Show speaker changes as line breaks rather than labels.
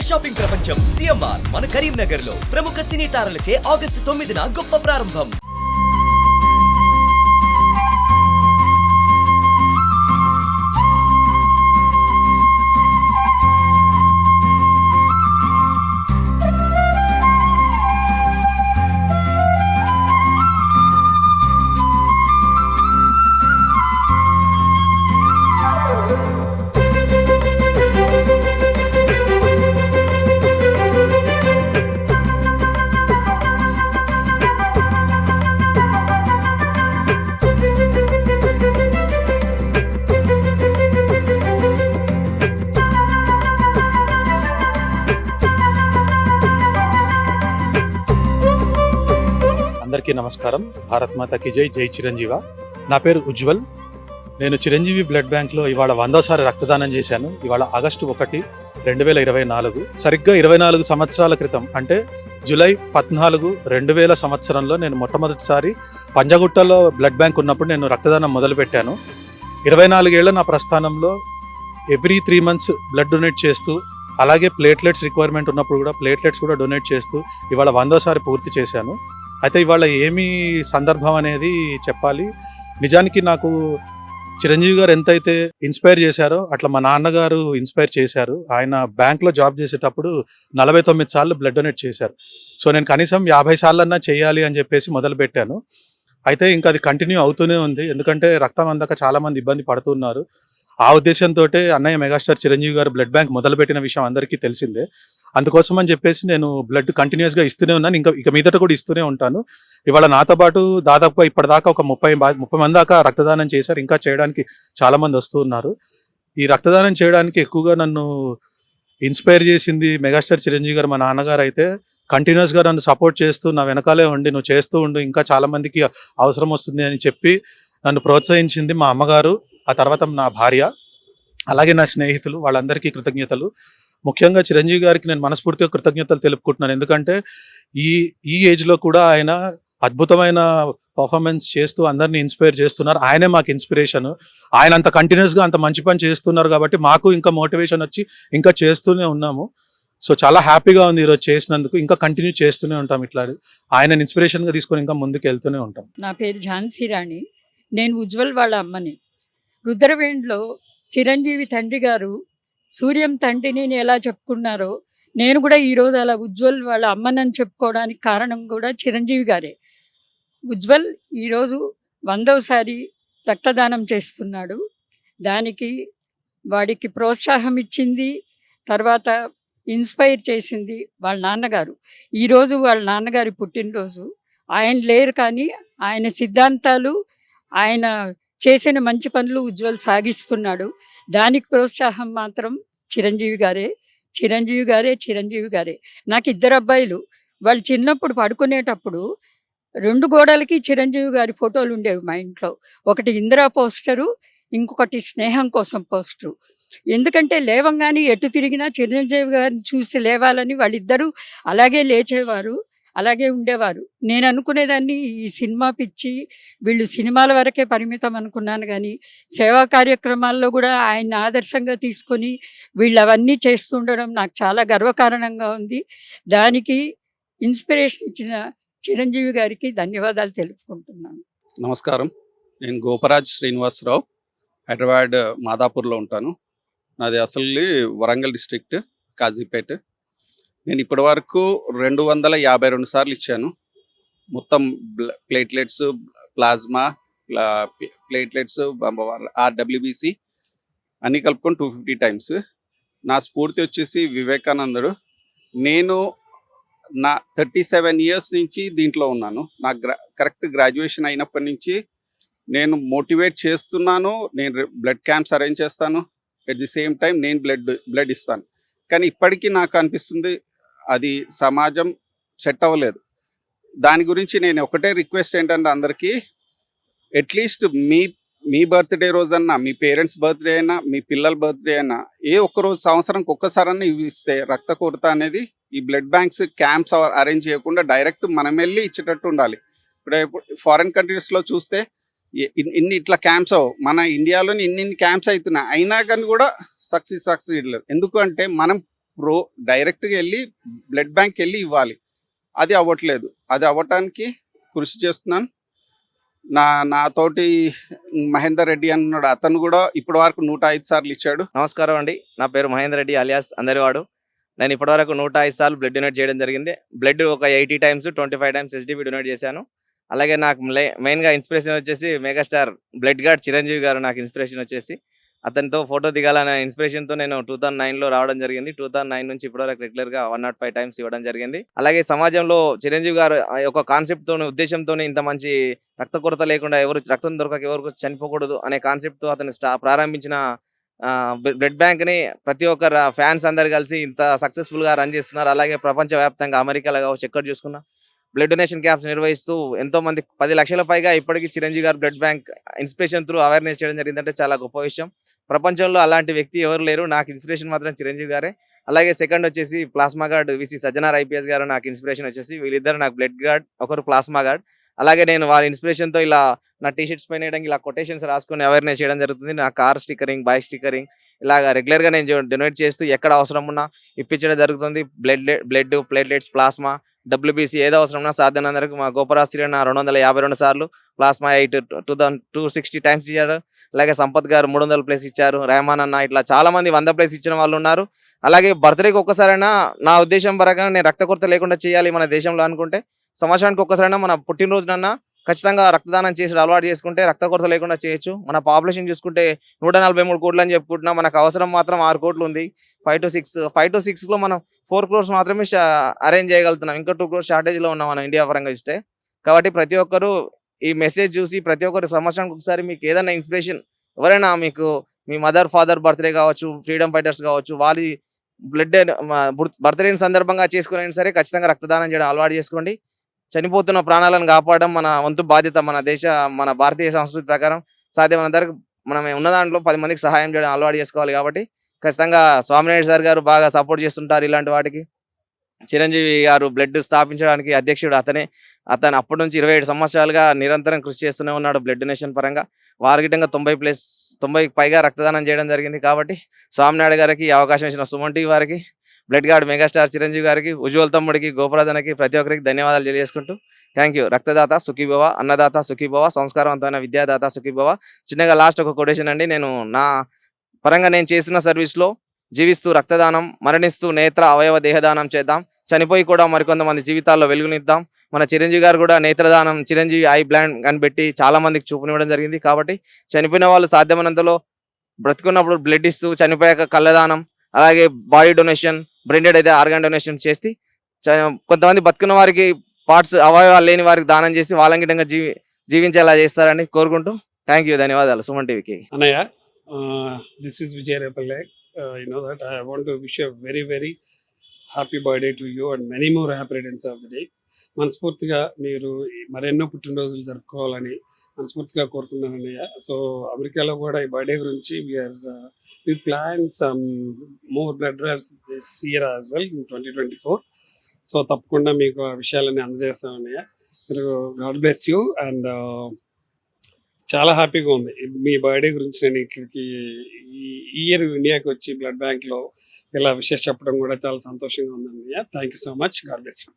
Shopping ప్రపంచం CMR మన కరీంనగర్లో ప్రముఖ సినీ తారలచే ఆగస్టు తొమ్మిదిన గొప్ప ప్రారంభం.
నమస్కారం. భారత్ మాతకి జై జై చిరంజీవ. నా పేరు ఉజ్వల్. నేను చిరంజీవి బ్లడ్ బ్యాంక్లో ఇవాళ వందోసారి రక్తదానం చేశాను. ఇవాళ ఆగస్టు ఒకటి రెండు వేల ఇరవై నాలుగు. సరిగ్గా ఇరవై నాలుగు సంవత్సరాల క్రితం అంటే జూలై పద్నాలుగు రెండు వేల సంవత్సరంలో నేను మొట్టమొదటిసారి పంజగుట్టలో బ్లడ్ బ్యాంక్ ఉన్నప్పుడు నేను రక్తదానం మొదలుపెట్టాను. ఇరవై నాలుగేళ్ళ నా ప్రస్థానంలో every three months blood donate చేస్తూ అలాగే ప్లేట్లెట్స్ రిక్వైర్మెంట్ ఉన్నప్పుడు కూడా ప్లేట్లెట్స్ కూడా డొనేట్ చేస్తూ ఇవాళ వందోసారి పూర్తి చేశాను. అయితే ఇవాళ ఏమి సందర్భం అనేది చెప్పాలి. నిజానికి నాకు చిరంజీవి గారు ఎంతైతే ఇన్స్పైర్ చేశారో అట్లా మా నాన్నగారు ఇన్స్పైర్ చేశారు. ఆయన బ్యాంక్లో జాబ్ చేసేటప్పుడు నలభై తొమ్మిది సార్లు బ్లడ్ డొనేట్ చేశారు. సో నేను కనీసం యాభై సార్లన్నా చేయాలి అని చెప్పేసి మొదలు పెట్టాను అయితే ఇంకా అది కంటిన్యూ అవుతూనే ఉంది. ఎందుకంటే రక్తం అందక చాలామంది ఇబ్బంది పడుతున్నారు. ఆ ఉద్దేశంతో అన్నయ్య megastar Chiranjeevi garu blood bank మొదలుపెట్టిన విషయం అందరికీ తెలిసిందే. అందుకోసం అని చెప్పేసి నేను బ్లడ్ కంటిన్యూస్గా ఇస్తూనే ఉన్నాను. ఇంకా ఇక మీదట కూడా ఇస్తూనే ఉంటాను. ఇవాళ నాతో పాటు దాదాపుగా ఇప్పటిదాకా ఒక ముప్పై బా- ముప్పై మంది దాకా రక్తదానం చేశారు. ఇంకా చేయడానికి చాలా మంది వస్తూ ఉన్నారు. ఈ రక్తదానం చేయడానికి ఎక్కువగా నన్ను ఇన్స్పైర్ చేసింది మెగాస్టార్ చిరంజీవి గారు మా నాన్నగారు అయితే. కంటిన్యూస్గా నన్ను సపోర్ట్ చేస్తూ నా వెనకాలే ఉండి నువ్వు చేస్తూ ఉండు ఇంకా చాలా మందికి అవసరం వస్తుంది అని చెప్పి నన్ను ప్రోత్సహించింది మా అమ్మగారు ఆ తర్వాత నా భార్య అలాగే నా స్నేహితులు వాళ్ళందరికీ కృతజ్ఞతలు. ముఖ్యంగా చిరంజీవి గారికి నేను మనస్ఫూర్తిగా కృతజ్ఞతలు తెలుపుకుంటున్నాను. ఎందుకంటే ఈ ఈ ఏజ్లో కూడా ఆయన అద్భుతమైన పర్ఫార్మెన్స్ చేస్తూ అందరినీ ఇన్స్పైర్ చేస్తున్నారు. ఆయనే మాకు ఇన్స్పిరేషన్. ఆయన అంత కంటిన్యూస్గా అంత మంచి పని చేస్తున్నారు కాబట్టి మాకు ఇంకా మోటివేషన్ వచ్చి ఇంకా చేస్తూనే ఉన్నాము. సో చాలా హ్యాపీగా ఉంది ఈరోజు చేసినందుకు. ఇంకా కంటిన్యూ చేస్తూనే ఉంటాం ఇట్లా. ఆయన ఇన్స్పిరేషన్గా తీసుకొని ఇంకా ముందుకు వెళ్తూనే ఉంటాం.
నా పేరు ఝాన్సీ రాణి. నేను ఉజ్వల్ వాళ్ళ అమ్మని. రుద్రవేణిలో చిరంజీవి తండ్రి గారు సూర్యం తండ్రిని నేను ఎలా చెప్పుకున్నారో నేను కూడా ఈరోజు అలా ఉజ్వల్ వాళ్ళ అమ్మనని చెప్పుకోవడానికి కారణం కూడా చిరంజీవి గారే. ఉజ్వల్ ఈరోజు వందవసారి రక్తదానం చేస్తున్నాడు. దానికి వాడికి ప్రోత్సాహం ఇచ్చింది తర్వాత ఇన్స్పైర్ చేసింది వాళ్ళ నాన్నగారు. ఈరోజు వాళ్ళ నాన్నగారి పుట్టినరోజు. ఆయన లేరు కానీ ఆయన సిద్ధాంతాలు ఆయన చేసిన మంచి పనులు ఉజ్వల్ సాగిస్తున్నాడు. దానికి ప్రోత్సాహం మాత్రం చిరంజీవి గారే. చిరంజీవి గారే చిరంజీవి గారే. నాకు ఇద్దరు అబ్బాయిలు. వాళ్ళు చిన్నప్పుడు పడుకునేటప్పుడు రెండు గోడలకి చిరంజీవి గారి ఫోటోలు ఉండేవి మా ఇంట్లో. ఒకటి ఇందిరా పోస్టరు ఇంకొకటి స్నేహం కోసం పోస్టరు. ఎందుకంటే లేవంగానే ఎటు తిరిగినా చిరంజీవి గారిని చూసి లేవాలని వాళ్ళిద్దరూ అలాగే లేచేవారు. అలాగే ఉండేవారు. నేను అనుకునేదాన్ని ఈ సినిమా పిచ్చి వీళ్ళు సినిమాల వరకే పరిమితం అనుకున్నాను కానీ సేవా కార్యక్రమాల్లో కూడా ఆయన్ని ఆదర్శంగా తీసుకొని వీళ్ళు అవన్నీ చేస్తుండడం నాకు చాలా గర్వకారణంగా ఉంది. దానికి ఇన్స్పిరేషన్ ఇచ్చిన చిరంజీవి గారికి ధన్యవాదాలు తెలుపుకుంటున్నాను.
నమస్కారం. నేను గోపరాజ్ శ్రీనివాసరావు హైదరాబాద్ మాదాపూర్లో ఉంటాను. నాది అసలు వరంగల్ డిస్ట్రిక్ట్ కాజీపేట్. నేను ఇప్పటి వరకు రెండు వందల యాభై రెండు సార్లు ఇచ్చాను. మొత్తం ప్లేట్లెట్స్ ప్లాజ్మా ప్లేట్లెట్స్ ఆర్డబ్ల్యూబిసి అన్నీ కలుపుకొని టూ ఫిఫ్టీ టైమ్స్. నా స్ఫూర్తి వచ్చేసి వివేకానందుడు. నేను నా థర్టీ సెవెన్ ఇయర్స్ నుంచి దీంట్లో ఉన్నాను. నా గ్రా కరెక్ట్ గ్రాడ్యుయేషన్ అయినప్పటి నుంచి నేను మోటివేట్ చేస్తున్నాను. నేను బ్లడ్ క్యాంప్స్ అరేంజ్ చేస్తాను. ఎట్ ది సేమ్ టైం నేను బ్లడ్ బ్లడ్ ఇస్తాను. కానీ ఇప్పటికీ నాకు అనిపిస్తుంది అది సమాజం సెట్ అవ్వలేదు. దాని గురించి నేను ఒకటే రిక్వెస్ట్ ఏంటంటే అందరికీ అట్లీస్ట్ మీ మీ బర్త్డే రోజన్నా మీ పేరెంట్స్ బర్త్డే అయినా మీ పిల్లల బర్త్డే అయినా ఏ ఒక్క రోజు సంవత్సరానికి ఒక్కసారన్నా ఇవి ఇస్తే రక్త కొరత అనేది ఈ బ్లడ్ బ్యాంక్స్ క్యాంప్స్ అరేంజ్ చేయకుండా డైరెక్ట్ మనం వెళ్ళి ఇచ్చేటట్టు ఉండాలి. ఇప్పుడు ఫారిన్ కంట్రీస్లో చూస్తే ఇన్ని ఇట్లా క్యాంప్స్ అవ్వవు. మన ఇండియాలోని ఇన్ని ఇన్ని క్యాంప్స్ అవుతున్నాయి అయినా కానీ కూడా సక్సెస్ సక్సెస్ లేదు ఎందుకంటే మనం రో డైరెక్ట్గా వెళ్ళి బ్లడ్ బ్యాంక్ వెళ్ళి ఇవ్వాలి. అది అవ్వట్లేదు. అది అవ్వటానికి కృషి చేస్తున్నాను. నా నాతోటి మహేందర్ రెడ్డి అన్నాడు అతను కూడా ఇప్పటి వరకు నూట ఐదు సార్లు ఇచ్చాడు.
నమస్కారం అండి. నా పేరు మహేందర్ రెడ్డి అలియాస్ అందరివాడు. నేను ఇప్పటివరకు నూట ఐదు సార్లు బ్లడ్ డొనేట్ చేయడం జరిగింది. బ్లడ్ ఒక eighty times twenty five times SDP donate చేశాను. అలాగే నాకు మెయిన్గా ఇన్స్పిరేషన్ వచ్చేసి మెగాస్టార్ బ్లడ్ గార్డ్ చిరంజీవి గారు నాకు ఇన్స్పిరేషన్ వచ్చేసి అతనితో ఫోటో దిగాలనే ఇన్స్పిరేషన్తో నేను టూ థౌసండ్ నైన్లో రావడం జరిగింది. టూ థౌసండ్ నైన్ నుంచి ఇప్పటివరకు రెగ్యులర్గా వన్ నాట్ ఫైవ్ టైమ్స్ ఇవ్వడం జరిగింది. అలాగే సమాజంలో చిరంజీవి గారు ఒక కాన్సెప్ట్తో ఉద్దేశంతో ఇంత మంచి రక్త కొరత లేకుండా ఎవరు రక్తం దొరకక ఎవరు చనిపోకూడదు అనే కాన్సెప్ట్తో అతను స్టా ప్రారంభించిన బ్లడ్ బ్యాంక్ని ప్రతి ఒక్కరు ఫ్యాన్స్ అందరు కలిసి ఇంత సక్సెస్ఫుల్గా రన్ చేస్తున్నారు. అలాగే ప్రపంచవ్యాప్తంగా అమెరికాలో కావచ్చు ఎక్కడ చూసుకున్నా బ్లడ్ డొనేషన్ క్యాంప్స్ నిర్వహిస్తూ ఎంతో మంది పది లక్షల పైగా ఇప్పటికీ Chiranjeevi garu blood bank inspiration through awareness చేయడం జరిగిందంటే చాలా గొప్ప విషయం. ప్రపంచంలో అలాంటి వ్యక్తి ఎవరు లేరు. నాకు ఇన్స్పిరేషన్ మాత్రం చిరంజీవి గారే. అలాగే సెకండ్ వచ్చేసి plasma guard VC Sajjanar IPS garu నాకు ఇన్స్పిరేషన్ వచ్చేసి వీళ్ళిద్దరు నాకు బ్లడ్ గార్డ్ ఒకరు ప్లాస్మా గార్డ్ అలాగే నేను వారి ఇన్స్పిరేషన్తో ఇలా నా టీ షర్ట్స్ పైన వేయడం ఇలా కొటేషన్స్ రాసుకొని అవేర్నెస్ చేయడం జరుగుతుంది. నా కార్ స్టిక్కరింగ్ బైక్ స్టిక్కరింగ్ ఇలాగ రెగ్యులర్గా నేను డొనేట్ చేస్తూ ఎక్కడ అవసరం ఉన్నా ఇప్పించడం జరుగుతుంది. Blood blood platelets plasma WBC ఏదో అవసరం ఉన్నా మా గోపరాశ్రీ నా రెండు వందల యాభై రెండు సార్లు plasma eight two thousand two sixty times ఇచ్చారు. అలాగే సంపత్ గారు మూడు వందల ప్లేస్ ఇచ్చారు. రెహమాన్ అన్న ఇట్లా చాలా మంది వంద ప్లేస్ ఇచ్చిన వాళ్ళు ఉన్నారు. అలాగే బర్త్డేకి ఒక్కసారైనా నా ఉద్దేశం పరంగా నేను రక్త కొరత లేకుండా చేయాలి మన దేశంలో అనుకుంటే. సంవత్సరానికి ఒక్కసారైనా మన పుట్టినరోజునన్నా ఖచ్చితంగా రక్తదానం చేసి అలవాటు చేసుకుంటే రక్త కొరత లేకుండా చేయొచ్చు. మన పాపులేషన్ చూసుకుంటే నూట నలభై మూడు కోట్లు అని చెప్పుకుంటున్నా. మనకు అవసరం మాత్రం ఆరు కోట్లు ఉంది. Five two six five two సిక్స్లో మనం ఫోర్ క్రోర్స్ మాత్రమే అరేంజ్ చేయగలుగుతున్నాం. ఇంకా టూ క్రోర్స్ షార్టేజ్లో ఉన్నాం మనం ఇండియా పరంగా చూస్తే. కాబట్టి ప్రతి ఒక్కరు ఈ మెసేజ్ చూసి ప్రతి ఒక్కరు సంవత్సరానికి ఒకసారి మీకు ఏదైనా ఇన్స్పిరేషన్ ఎవరైనా మీకు మీ మదర్ ఫాదర్ బర్త్డే కావచ్చు ఫ్రీడమ్ ఫైటర్స్ కావచ్చు వాళ్ళ బ్లడ్ బర్త్డే సందర్భంగా చేసుకునే సరే ఖచ్చితంగా రక్తదానం చేయడం అలవాటు చేసుకోండి. చనిపోతున్న ప్రాణాలను కాపాడడం మన వంతు బాధ్యత మన దేశ మన భారతీయ సంస్కృతి ప్రకారం సాధ్యమైనంత మనం ఉన్న దాంట్లో పది మందికి సహాయం చేయడం అలవాటు చేసుకోవాలి కాబట్టి ఖచ్చితంగా స్వామినాయుడు సార్ గారు బాగా సపోర్ట్ చేస్తుంటారు ఇలాంటి వాటికి. చిరంజీవి గారు బ్లడ్ స్థాపించడానికి అధ్యక్షుడు అతనే. అతను అప్పటి నుంచి ఇరవై ఏడు సంవత్సరాలుగా నిరంతరం కృషి చేస్తూనే ఉన్నాడు బ్లడ్ డొనేషన్ పరంగా. వారికిటంగా తొంభై ప్లస్ తొంభై పైగా రక్తదానం చేయడం జరిగింది కాబట్టి స్వామినాయుడు గారికి అవకాశం ఇచ్చిన సుమన్ వారికి బ్లడ్ గార్డ్ మెగాస్టార్ చిరంజీవి గారికి ఉజ్వల్ తమ్ముడికి గోపరాజనకి ప్రతి ఒక్కరికి ధన్యవాదాలు తెలియజేసుకుంటూ థ్యాంక్ యూ రక్తదాత సుఖీభవ అన్నదాత సుఖీభవ సంస్కారవంతమైన విద్యాదాత సుఖీభవ. చిన్నగా లాస్ట్ ఒక కొటేషన్ అండి. నేను నా పరంగా నేను చేసిన సర్వీస్లో జీవిస్తూ రక్తదానం మరణిస్తూ నేత్ర అవయవ దేహదానం చేద్దాం. చనిపోయి కూడా మరికొంతమంది జీవితాల్లో వెలుగునిద్దాం. మన చిరంజీవి గారు కూడా నేత్రదానం చిరంజీవి ఐ బ్లాండ్ కనిపెట్టి చాలా మందికి చూపునివ్వడం జరిగింది. కాబట్టి చనిపోయిన వాళ్ళు సాధ్యమైనంతలో బ్రతుకున్నప్పుడు బ్లడ్ ఇస్తూ చనిపోయాక కళ్ళదానం అలాగే బాడీ డొనేషన్ బ్రెండెడ్ అయితే ఆర్గాన్ డొనేషన్ చేసి కొంతమంది బతుకున్న వారికి పార్ట్స్ అవయవాలు లేని వారికి దానం చేసి వాలంకిటంగా జీవి జీవించేలా చేస్తారని కోరుకుంటూ థ్యాంక్ యూ ధన్యవాదాలు సుమన్ టీవీకి.
అన్నయ్య this is is Vijay Repale. No that I want to want very very happy birthday to you and many more you and of more మనస్ఫూర్తిగా మీరు మరెన్నో పుట్టినరోజులు జరుపుకోవాలని మనస్ఫూర్తిగా కోరుకున్నాను అన్నయ్య. సో అమెరికాలో కూడా ఈ బర్త్డే గురించి we are we plan some more blood drives this year as well in twenty twenty four so తప్పకుండా మీకు ఆ విషయాలన్నీ అందజేస్తామని మీరు గాడ్ బ్లెస్ యూ అండ్ చాలా హ్యాపీగా ఉంది. మీ బర్త్డే గురించి నేను ఇక్కడికి ఈ ఇయర్ ఇండియాకి వచ్చి బ్లడ్ బ్యాంక్లో ఇలా విషయం చెప్పడం కూడా చాలా సంతోషంగా ఉందండి thank you so much God bless you